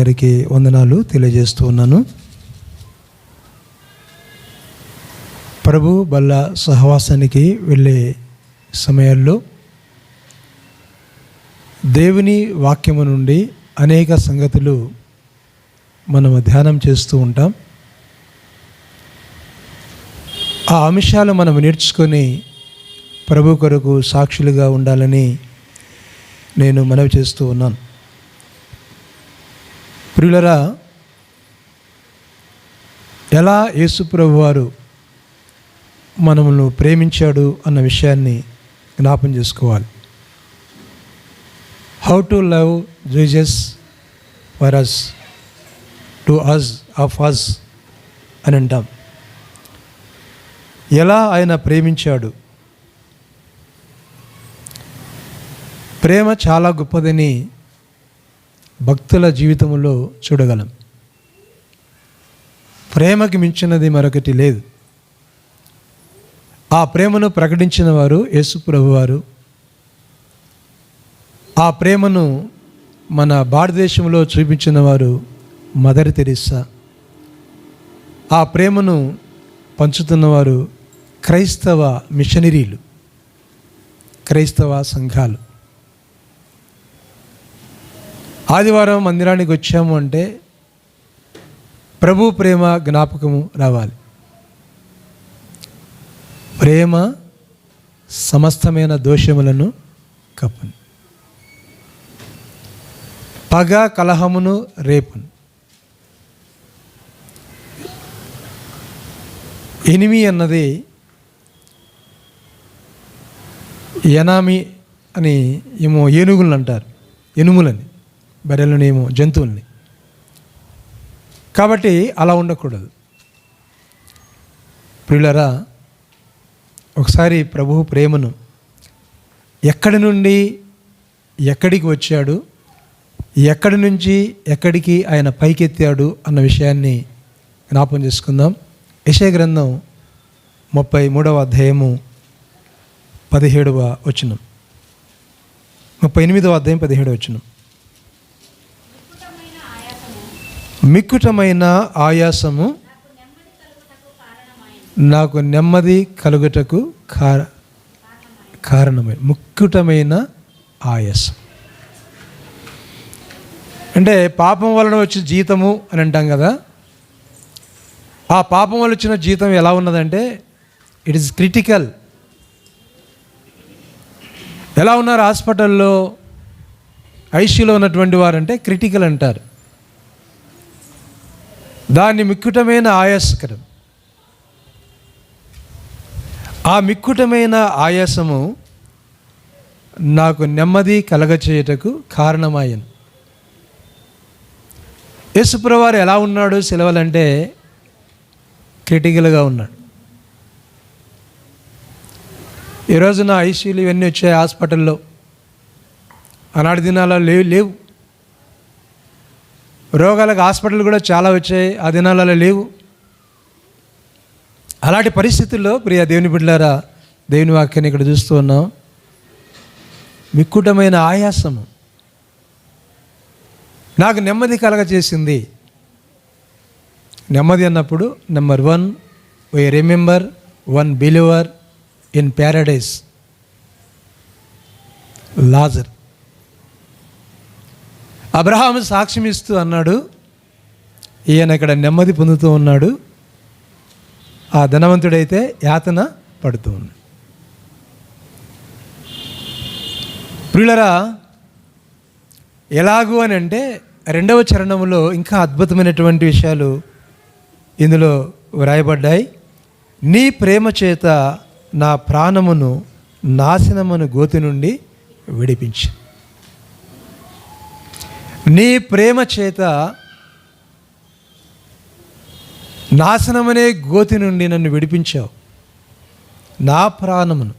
అందరికీ వందనాలు తెలియజేస్తూ ఉన్నాను. ప్రభు బల్ల సహవాసానికి వెళ్ళే సమయాల్లో దేవుని వాక్యము నుండి అనేక సంగతులు మనము ధ్యానం చేస్తూ ఉంటాం. ఆ అంశాలు మనం నేర్చుకొని ప్రభు కొరకు సాక్షులుగా ఉండాలని నేను మనవి చేస్తూ ఉన్నాను. ప్రియులరా ఎలా యేసుప్రభు వారు మనమును ప్రేమించాడు అన్న విషయాన్ని జ్ఞాపం చేసుకోవాలి. How to love Jesus for us to us of us అని అంటాం. ఎలా ఆయన ప్రేమించాడు? ప్రేమ చాలా గొప్పదని భక్తుల జీవితంలో చూడగలం. ప్రేమకి మించినది మరొకటి లేదు. ఆ ప్రేమను ప్రకటించిన వారు యేసుప్రభు వారు. ఆ ప్రేమను మన భారతదేశంలో చూపించిన వారు మదర్ తెరిస్సా. ఆ ప్రేమను పంచుతున్నవారు క్రైస్తవ మిషనరీలు క్రైస్తవ సంఘాలు. ఆదివారం మందిరానికి వచ్చాము అంటే ప్రభు ప్రేమ జ్ఞాపకము రావాలి. ప్రేమ సమస్తమైన దోషములను కప్పును. పగ కలహమును రేపును. ఎనిమి అన్నది ఎనామి అని ఏమో ఏనుగులను అంటారు. ఎనుములని. బర్రెలనేమో జంతువుల్ని. కాబట్టి అలా ఉండకూడదు. ప్రియులరా ఒకసారి ప్రభు ప్రేమను ఎక్కడి నుండి ఎక్కడికి వచ్చాడు ఎక్కడి నుంచి ఎక్కడికి ఆయన పైకెత్తాడు అన్న విషయాన్ని జ్ఞాపం చేసుకుందాం. యశయ గ్రంథం ముప్పై మూడవ అధ్యాయము పదిహేడవ వచనం. ముప్పై ఎనిమిదవ అధ్యాయం పదిహేడవ వచనం. మిక్కుటమైన ఆయాసము నాకు నెమ్మది కలుగుటకు కార కారణమై ముక్కుటమైన ఆయాసం. అంటే పాపం వలన వచ్చిన జీతము అని అంటాం కదా ఆ పాపం వల్ల వచ్చిన జీతం ఎలా ఉన్నదంటే ఇట్ ఈస్ క్రిటికల్ ఎలా ఉన్నారు హాస్పిటల్లో ఐసీలో ఉన్నటువంటి వారంటే క్రిటికల్ అంటారు. దాన్ని మిక్కుటమైన ఆయాసకరం. ఆ మిక్కుటమైన ఆయాసము నాకు నెమ్మది కలగచేయటకు కారణమాయను. యేసుప్రవారు ఎలా ఉన్నాడు సెలవలంటే క్రిటికల్గా ఉన్నాడు. ఈ రోజున ఐసీలు ఇవన్నీ వచ్చాయి హాస్పిటల్లో. ఆనాటి దినాల్లో లేవు లేవు. రోగాలకు హాస్పిటల్ కూడా చాలా వచ్చాయి ఆ దినాలలో లేవు. అలాంటి పరిస్థితుల్లో ప్రియ దేవుని బిడ్డారా దేవుని వాక్యాన్ని ఇక్కడ చూస్తూ ఉన్నాం. మిక్కుటమైన ఆయాసము నాకు నెమ్మది కలగజేసింది. నెమ్మది అన్నప్పుడు number one why remember one believer in paradise Lazarus. Abraham సాక్ష్యం ఇస్తూ అన్నాడు ఈయన ఇక్కడ నెమ్మది పొందుతూ ఉన్నాడు ఆ ధనవంతుడైతే యాతన పడుతూ ఉన్నాడు ప్రియులరా ఎలాగూ అని అంటే రెండవ చరణంలో ఇంకా అద్భుతమైనటువంటి విషయాలు ఇందులో వ్రాయబడ్డాయి. నీ ప్రేమ చేత నా ప్రాణమును నాశనమును గోతి నుండి విడిపించింది నీ ప్రేమ చేత నాశనమనే గోతి నుండి నన్ను విడిపించావు. నా ప్రాణమును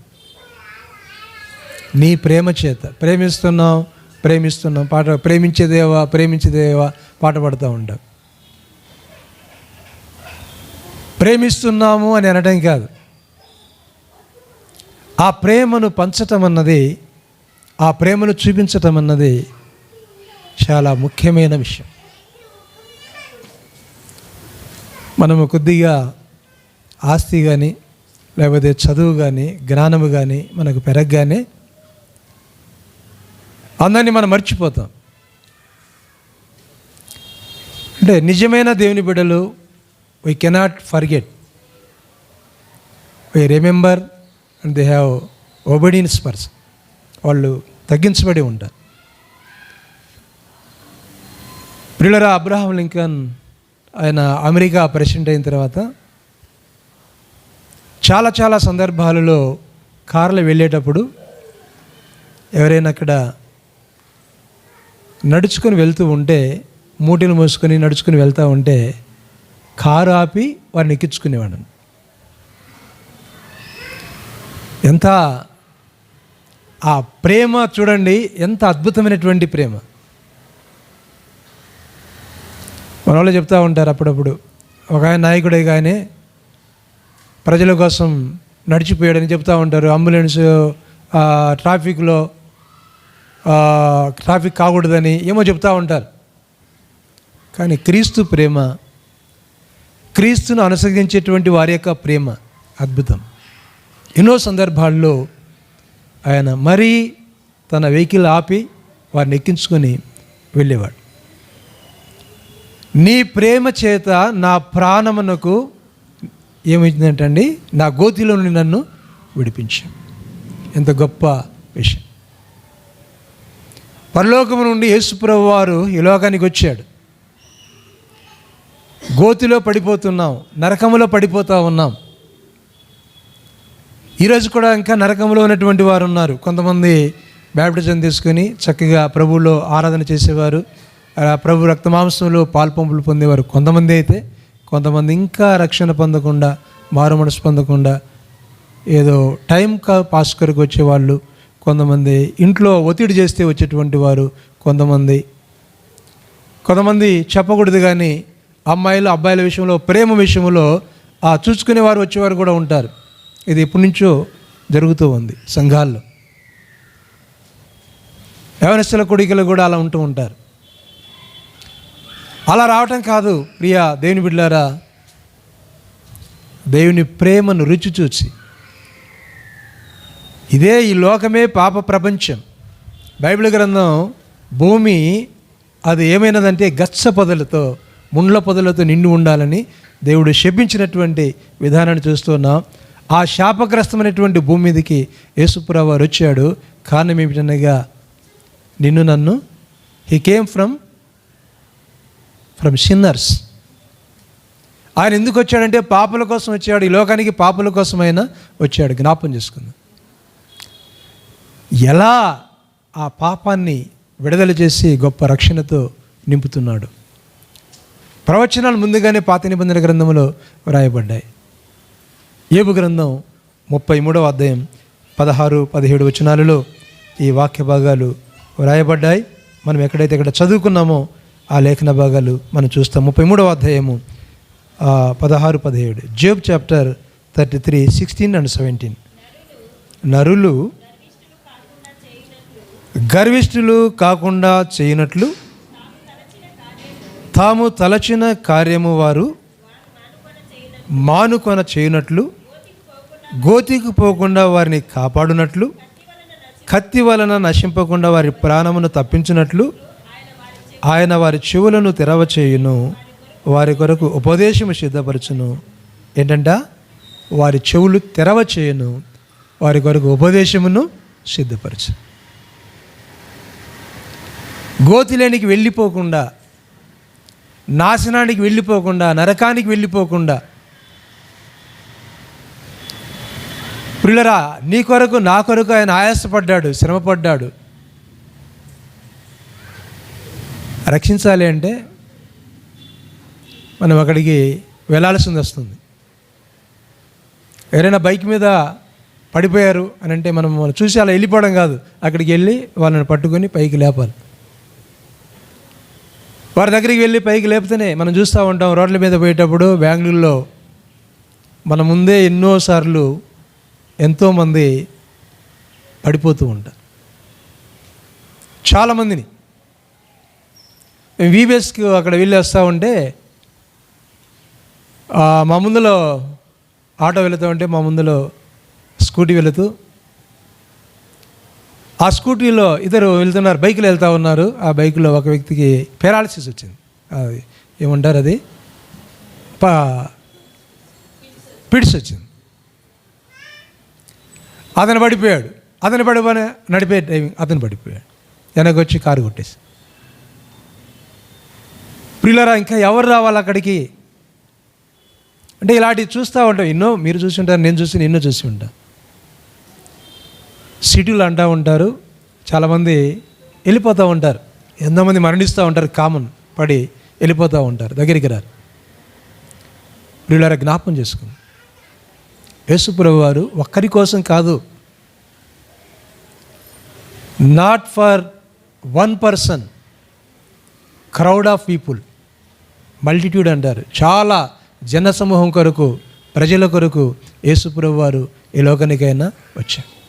నీ ప్రేమ చేత ప్రేమిస్తున్నాం ప్రేమిస్తున్నాం పాట ప్రేమించేదేవా ప్రేమించేదేవా పాట పాడుతూ ఉంటాం ప్రేమిస్తున్నాము అని అనడం కాదు. ఆ ప్రేమను పంచటం అన్నది ఆ ప్రేమను చూపించటం అన్నది చాలా ముఖ్యమైన విషయం. మనము కొద్దిగా ఆస్తి కానీ లేకపోతే చదువు కానీ జ్ఞానము కానీ మనకు పెరగగానే అందరినీ మనం మర్చిపోతాం. అంటే నిజమైన దేవుని బిడ్డలు why cannot forget why remember and they have obedience person వాళ్ళు తగ్గించబడి ఉంటారు. ప్రియులరా అబ్రహాం లింకన్ ఆయన అమెరికా ప్రెసిడెంట్ అయిన తర్వాత చాలా చాలా సందర్భాలలో కార్లు వెళ్ళేటప్పుడు ఎవరైనా అక్కడ నడుచుకొని వెళ్తూ ఉంటే మూటలు మోసుకొని నడుచుకుని వెళ్తూ ఉంటే కారు ఆపి వారిని ఎక్కించుకునేవాడు ఎంత ఆ ప్రేమ చూడండి ఎంత అద్భుతమైనటువంటి ప్రేమ. మన వాళ్ళు చెప్తూ ఉంటారు అప్పుడప్పుడు. ఒక ఆయన నాయకుడే కానీ ప్రజల కోసం నడిచిపోయాడని చెప్తూ ఉంటారు. అంబులెన్స్ ట్రాఫిక్లో ట్రాఫిక్ కాకూడదని ఏమో చెప్తూ ఉంటారు. కానీ క్రీస్తు ప్రేమ క్రీస్తును అనుసరించేటువంటి వారి యొక్క ప్రేమ అద్భుతం. ఎన్నో సందర్భాల్లో ఆయన మరీ తన వెహికల్ ఆపి వారిని ఎక్కించుకొని వెళ్ళేవాడు. నీ ప్రేమ చేత నా ప్రాణమునకు ఏమైందంటండి నా గోతిలో నుండి నన్ను విడిపించాం. ఎంత గొప్ప విషయం. పరలోకము నుండి యేసుప్రభు వారు ఈ లోకానికి వచ్చాడు. గోతిలో పడిపోతున్నాం నరకములో పడిపోతూ ఉన్నాం. ఈరోజు కూడా ఇంకా నరకంలో ఉన్నటువంటి వారు ఉన్నారు. కొంతమంది బ్యాప్టిజం తీసుకొని చక్కగా ప్రభువులో ఆరాధన చేసేవారు. ప్రభు రక్తమాంసంలో పాల్పంపులు పొందేవారు కొంతమంది అయితే కొంతమంది ఇంకా రక్షణ పొందకుండా మారు మనసు పొందకుండా ఏదో టైం కా పాస్ కొరకు వచ్చేవాళ్ళు కొంతమంది ఇంట్లో ఒత్తిడి చేస్తే వచ్చేటువంటి వారు కొంతమంది. కొంతమంది చెప్పకూడదు కానీ అమ్మాయిలు అబ్బాయిల విషయంలో ప్రేమ విషయంలో ఆ చూసుకునేవారు వచ్చేవారు కూడా ఉంటారు. ఇది ఎప్పటి నుంచో జరుగుతూ ఉంది సంఘాల్లో. యవనస్తుల కొడుకులు కూడా అలా ఉంటూ ఉంటారు. అలా రావటం కాదు ప్రియా దేవుని బిడ్డారా దేవుని ప్రేమను రుచి చూచి. ఇదే ఈ లోకమే పాప ప్రపంచం. బైబిల్ గ్రంథం భూమి అది ఏమైనదంటే గచ్చ పొదలతో ముండ్ల పొదలతో నిండి ఉండాలని దేవుడు శపించినటువంటి విధానాన్ని చూస్తున్నాం. ఆ శాపగ్రస్తమైనటువంటి భూమి మీదకి యేసుప్రవారు వచ్చాడు. కారణం ఏమిటనగా నిన్ను నన్ను he came from from sinners ఆయన ఎందుకు వచ్చాడంటే పాపుల కోసం వచ్చాడు ఈ లోకానికి పాపుల కోసమైనా వచ్చాడు. జ్ఞాపం చేసుకుందాం. ఎలా ఆ పాపాన్ని విడుదల చేసి గొప్ప రక్షణతో నింపుతున్నాడు? ప్రవచనాలు ముందుగానే పాత నిబంధన గ్రంథంలో వ్రాయబడ్డాయి. ఏబు గ్రంథం ముప్పై మూడవ అధ్యాయం పదహారు పదిహేడు వచనాలలో ఈ వాక్య భాగాలు వ్రాయబడ్డాయి. మనం ఎక్కడైతే ఇక్కడ చదువుకున్నామో ఆ లేఖన భాగాలు మనం చూస్తాం. ముప్పై మూడవ అధ్యాయము పదహారు పదిహేడు. Job chapter thirty three sixteen and seventeen. నరులు గర్విష్ఠులు కాకుండా చేయనట్లు తాము తలచిన కార్యము వారు మానుకొన చేయనట్లు గోతికి పోకుండా వారిని కాపాడునట్లు కత్తి వలన నశింపకుండా వారి ప్రాణమును తప్పించినట్లు ఆయన వారి చెవులను తెరవచేయును వారి కొరకు ఉపదేశము సిద్ధపరచును. ఏంటంట? వారి చెవులు తెరవచేయును వారి కొరకు ఉపదేశమును సిద్ధపరచు గోతిలేనికి వెళ్ళిపోకుండా నాశనానికి వెళ్ళిపోకుండా నరకానికి వెళ్ళిపోకుండా పిల్లరా నీ కొరకు నా కొరకు ఆయన ఆయాసపడ్డాడు శ్రమపడ్డాడు. రక్షించాలి అంటే మనం అక్కడికి వెళ్ళాల్సింది వస్తుంది. ఎవరైనా బైక్ మీద పడిపోయారు అని అంటే మనం మనం చూసి అలా వెళ్ళిపోవడం కాదు. అక్కడికి వెళ్ళి వాళ్ళని పట్టుకొని పైకి లేపాలి. వారి దగ్గరికి వెళ్ళి పైకి లేపితేనే మనం చూస్తూ ఉంటాం రోడ్ల మీద పోయేటప్పుడు బెంగళూరులో మన ముందే ఎన్నోసార్లు ఎంతోమంది పడిపోతూ ఉంటారు. చాలామందిని. వీబీఎస్కి అక్కడ వెళ్ళి వస్తూ ఉంటే మా ముందులో ఆటో వెళుతూ ఉంటే మా ముందులో స్కూటీ వెళుతూ ఆ స్కూటీలో ఇద్దరు వెళ్తున్నారు బైక్లో వెళ్తూ ఉన్నారు. ఆ బైక్లో ఒక వ్యక్తికి పెరాలసిస్ వచ్చింది. అది ఏమంటారు అది? పా పిడిసి వచ్చింది. అతను పడిపోయాడు. అతను పడిపోయిన నడిపే డ్రైవింగ్ అతను పడిపోయాడు. వెనక వచ్చి కారు కొట్టేసి ప్రియులరా ఇంకా ఎవరు రావాలి అక్కడికి? అంటే ఇలాంటివి చూస్తూ ఉంటాం. ఎన్నో మీరు చూసి ఉంటారు నేను చూసి ఎన్నో చూసి ఉంటా. సిటీలు అంటూ ఉంటారు చాలామంది వెళ్ళిపోతూ ఉంటారు. ఎంతోమంది మరణిస్తూ ఉంటారు కామన్ పడి వెళ్ళిపోతూ ఉంటారు దగ్గరికి రారు. ప్రియులారా జ్ఞాపం చేసుకుంది. యేసుప్రభు వారు ఒక్కరి కోసం కాదు not for one person crowd of people multitude అంటారు. చాలా జనసమూహం కొరకు ప్రజల కొరకు యేసుప్రభు వారు ఈ లోకానికైనా వచ్చారు.